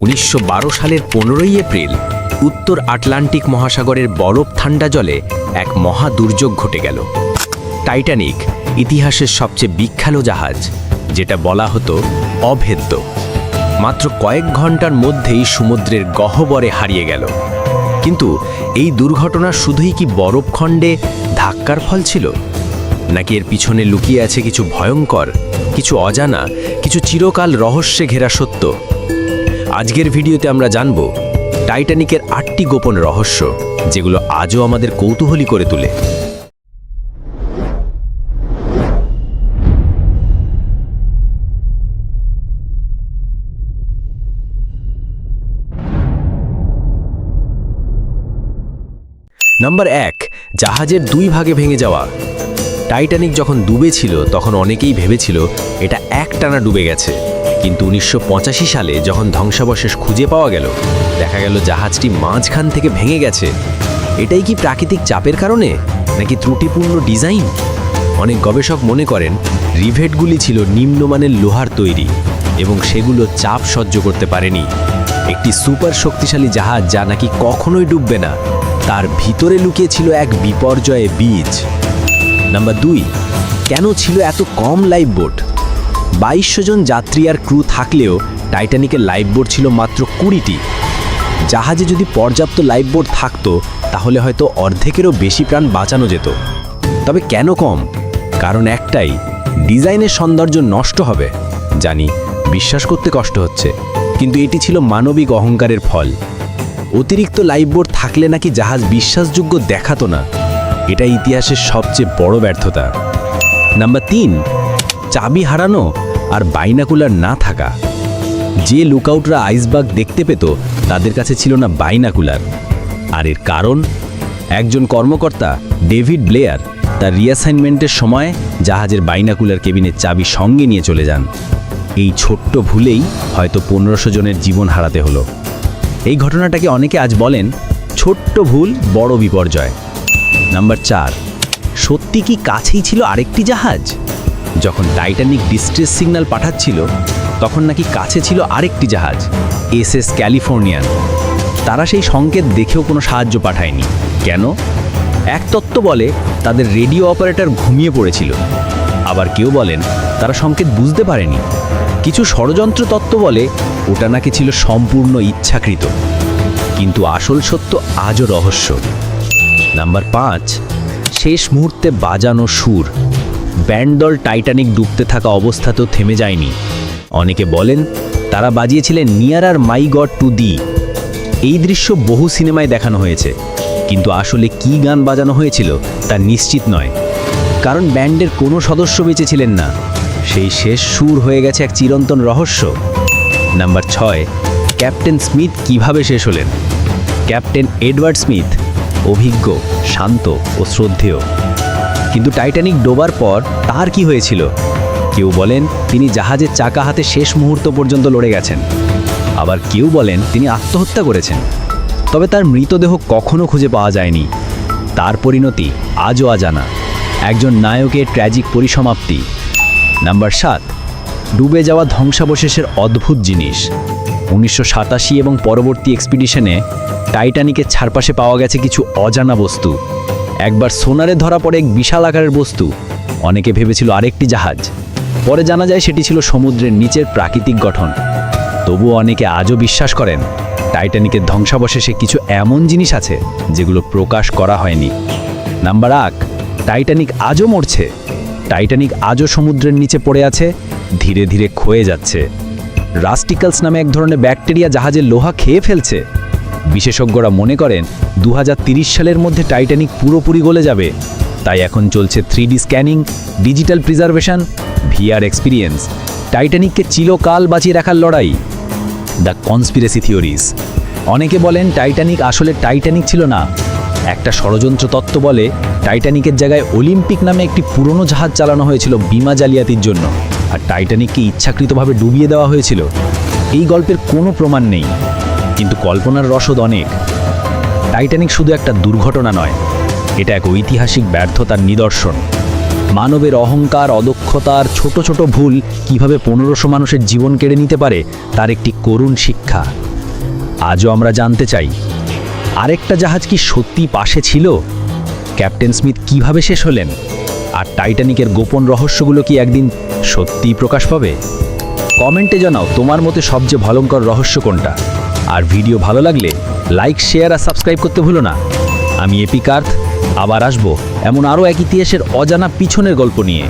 উনিশশো বারো সালের পনেরোই এপ্রিল উত্তর আটলান্টিক মহাসাগরের বরফ ঠান্ডা জলে এক মহা দুর্যোগ ঘটে গেল। টাইটানিক ইতিহাসের সবচেয়ে বিখ্যাত জাহাজ, যেটা বলা হতো অভেদ্য। মাত্র কয়েক ঘণ্টার মধ্যেই সমুদ্রের গহ্বরে হারিয়ে গেল। কিন্তু এই দুর্ঘটনা শুধুই কি বরফখণ্ডে ধাক্কার ফল ছিল? নাকি এর পিছনে লুকিয়ে আছে কিছু ভয়ঙ্কর, কিছু অজানা, কিছু চিরকাল রহস্যে ঘেরা সত্য? আজকের ভিডিওতে আমরা জানব টাইটানিকের আটটি গোপন রহস্য, যেগুলো আজও আমাদের কৌতূহলী করে তোলে। নাম্বার এক, জাহাজের দুই ভাগে ভেঙে যাওয়া। টাইটানিক যখন ডুবে ছিল তখন অনেকেই ভেবেছিল এটা একটানা ডুবে গেছে। কিন্তু উনিশশো পঁচাশি সালে যখন ধ্বংসাবশেষ খুঁজে পাওয়া গেল, দেখা গেল জাহাজটি মাঝখান থেকে ভেঙে গেছে। এটাই কি প্রাকৃতিক চাপের কারণে, নাকি ত্রুটিপূর্ণ ডিজাইন? অনেক গবেষক মনে করেন, রিভেটগুলি ছিল নিম্নমানের লোহার তৈরি এবং সেগুলো চাপ সহ্য করতে পারেনি। একটি সুপার শক্তিশালী জাহাজ যা নাকি কখনোই ডুববে না, তার ভিতরে লুকিয়ে ছিল এক বিপর্যয়ে বীজ। নাম্বার দুই, কেন ছিল এত কম লাইফ বোট বাইশশো জন যাত্রী আর ক্রু থাকলেও টাইটানিকের লাইফ বোট ছিল মাত্র কুড়িটি। জাহাজে যদি পর্যাপ্ত লাইফ বোট থাকতো, তাহলে হয়তো অর্ধেকেরও বেশি প্রাণ বাঁচানো যেত। তবে কেন কম? কারণ একটাই, ডিজাইনের সৌন্দর্য নষ্ট হবে, জানি, বিশ্বাস করতে কষ্ট হচ্ছে। কিন্তু এটি ছিল মানবিক অহংকারের ফল। অতিরিক্ত লাইফ বোট থাকলে নাকি জাহাজ বিশ্বাসযোগ্য দেখাতো না। এটা ইতিহাসের সবচেয়ে বড় ব্যর্থতা। নাম্বার তিন চাবি হারানো আর বাইনাকুলার না থাকা। যে লুকআউটরা আইসবাগ দেখতে পেত, তাদের কাছে ছিল না বাইনাকুলার। আর এর কারণ? একজন কর্মকর্তা, ডেভিড ব্লেয়ার, তার রিঅ্যাসাইনমেন্টের সময় জাহাজের বাইনাকুলার কেবিনের চাবি সঙ্গে নিয়ে চলে যান। এই ছোট্ট ভুলেই হয়তো পনেরোশো জনের জীবন হারাতে হলো। এই ঘটনাটাকে অনেকে আজ বলেন ছোট্ট ভুল, বড় বিপর্যয়। নাম্বার চার, সত্যি কি কাছেই ছিল আরেকটি জাহাজ? যখন টাইটানিক ডিস্ট্রেস সিগন্যাল পাঠাচ্ছিল, তখন নাকি কাছে ছিল আরেকটি জাহাজ এস এস ক্যালিফোর্নিয়ান। তারা সেই সংকেত দেখেও কোনো সাহায্য পাঠায়নি। কেন? এক তত্ত্ব বলে, তাদের রেডিও অপারেটর ঘুমিয়ে পড়েছিল। আবার কেউ বলেন, তারা সংকেত বুঝতে পারেনি। কিছু ষড়যন্ত্র তত্ত্ব বলে, ওটা নাকি ছিল সম্পূর্ণ ইচ্ছাকৃত। কিন্তু আসল সত্য আজও রহস্য। নাম্বার পাঁচ, শেষ মুহূর্তে বাজানো সুর। ব্যান্ডদল টাইটানিক ডুবতে থাকা অবস্থাতেও থেমে যায়নি। অনেকে বলেন তারা বাজিয়েছিলেন nearer my God to thee. এই দৃশ্য বহু সিনেমায় দেখানো হয়েছে, কিন্তু আসলে কি গান বাজানো হয়েছিল তা নিশ্চিত নয়। কারণ ব্যান্ডের কোনো সদস্য বেঁচে ছিলেন না। সেই শেষ সুর হয়ে গেছে এক চিরন্তন রহস্য। নাম্বার ছয়, ক্যাপ্টেন স্মিথ কীভাবে শেষ হলেন? ক্যাপ্টেন এডওয়ার্ড স্মিথ অভিজ্ঞ, শান্ত ও শ্রদ্ধেয়। কিন্তু টাইটানিক ডোবার পর তার কি হয়েছিল? কেউ বলেন তিনি জাহাজের চাকা হাতে শেষ মুহূর্ত পর্যন্ত লড়ে গেছেন। আবার কেউ বলেন তিনি আত্মহত্যা করেছেন। তবে তার মৃতদেহ কখনো খুঁজে পাওয়া যায়নি। তার পরিণতি আজও আজানা একজন নায়কের ট্র্যাজিক পরিসমাপ্তি। নাম্বার সাত, ডুবে যাওয়া ধ্বংসাবশেষের অদ্ভুত জিনিস। উনিশশো সাতাশি এবং পরবর্তী এক্সপিডিশনে টাইটানিকের ছারপাশে পাওয়া গেছে কিছু অজানা বস্তু। একবার সোনারে ধরা পড়ে এক বিশাল আকারের বস্তু। অনেকে ভেবেছিল আরেকটি জাহাজ। পরে জানা যায় সেটি ছিল সমুদ্রের নিচের প্রাকৃতিক গঠন। তবুও অনেকে আজও বিশ্বাস করেন, টাইটানিকের ধ্বংসাবশেষে কিছু এমন জিনিস আছে যেগুলো প্রকাশ করা হয়নি। নাম্বার আক টাইটানিক আজও মরছে। টাইটানিক আজও সমুদ্রের নিচে পড়ে আছে, ধীরে ধীরে ক্ষয়ে যাচ্ছে। রাস্টিকালস নামে এক ধরনের ব্যাকটেরিয়া জাহাজের লোহা খেয়ে ফেলছে। বিশেষজ্ঞরা মনে করেন দু সালের মধ্যে টাইটানিক পুরোপুরি গলে যাবে। তাই এখন চলছে three scanning, digital preservation, VR experience. টাইটানিককে চিরকাল বাঁচিয়ে রাখার লড়াই। The conspiracy theories. অনেকে বলেন টাইটানিক আসলে টাইটানিক ছিল না। একটা ষড়যন্ত্র তত্ত্ব বলে টাইটানিকের জায়গায় অলিম্পিক নামে একটি পুরনো জাহাজ চালানো হয়েছিল বিমা জালিয়াতির জন্য। আর টাইটানিককে ইচ্ছাকৃতভাবে ডুবিয়ে দেওয়া হয়েছিল। এই গল্পের কোনো প্রমাণ নেই। কিন্তু কল্পনার রসদ অনেক। টাইটানিক শুধু একটা দুর্ঘটনা নয়, এটা এক ঐতিহাসিক ব্যর্থতার নিদর্শন। মানবের অহংকার, অদক্ষতার ছোট ছোট ভুল কীভাবে পনেরোশো মানুষের জীবন কেড়ে নিতে পারে, তার একটি করুণ শিক্ষা। আজও আমরা জানতে চাই, আরেকটা জাহাজ কি সত্যি পাশে ছিল? ক্যাপ্টেন স্মিথ কীভাবে শেষ হলেন? আর টাইটানিকের গোপন রহস্যগুলো কি একদিন সত্যিই প্রকাশ পাবে? কমেন্টে জানাও তোমার মতে সবচেয়ে ভয়ঙ্কর রহস্য কোনটা? আর ভিডিও ভালো লাগলে লাইক, শেয়ার আর সাবস্ক্রাইব করতে ভুলো না। আমি এপিকার্থ আবার আসব এমন আরও এক ইতিহাসের অজানা পিছনের গল্প নিয়ে।